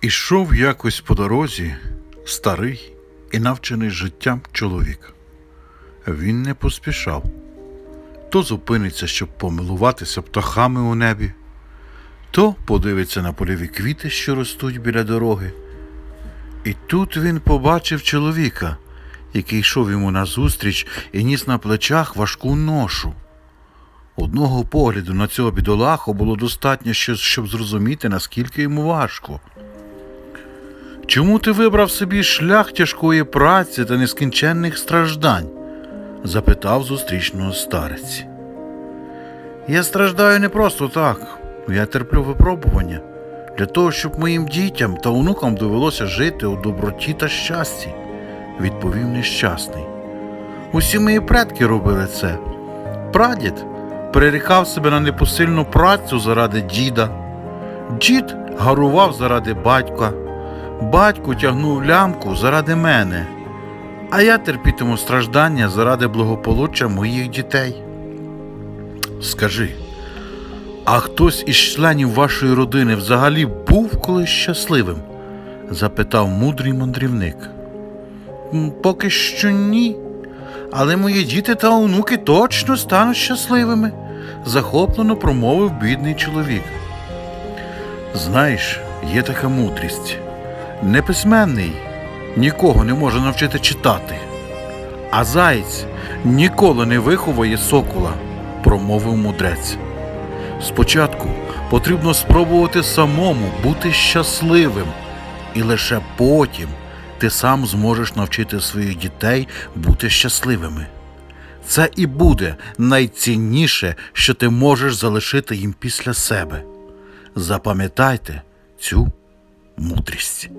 Ішов якось по дорозі старий і навчений життям чоловік. Він не поспішав. То зупиниться, щоб помилуватися птахами у небі, то подивиться на польові квіти, що ростуть біля дороги. І тут він побачив чоловіка, який йшов йому назустріч і ніс на плечах важку ношу. Одного погляду на цього бідолаху було достатньо, щоб зрозуміти, наскільки йому важко. Чому ти вибрав собі шлях тяжкої праці та нескінченних страждань? запитав зустрічного старець. Я страждаю не просто так. Я терплю випробування для того, щоб моїм дітям та онукам довелося жити у доброті та щасті, відповів нещасний. Усі мої предки робили це. Прадід перерікав себе на непосильну працю заради діда. Дід гарував заради батька. Батько тягнув лямку заради мене, а я терпітиму страждання заради благополуччя моїх дітей. Скажи, а хтось із членів вашої родини взагалі був колись щасливим? запитав мудрий мандрівник. Поки що ні. Але мої діти та онуки точно стануть щасливими, захоплено промовив бідний чоловік. Знаєш, є така мудрість. Неписьменний нікого не може навчити читати, а заєць ніколи не виховує сокола, промовив мудрець. Спочатку потрібно спробувати самому бути щасливим, і лише потім ти сам зможеш навчити своїх дітей бути щасливими. Це і буде найцінніше, що ти можеш залишити їм після себе. Запам'ятайте цю мудрість.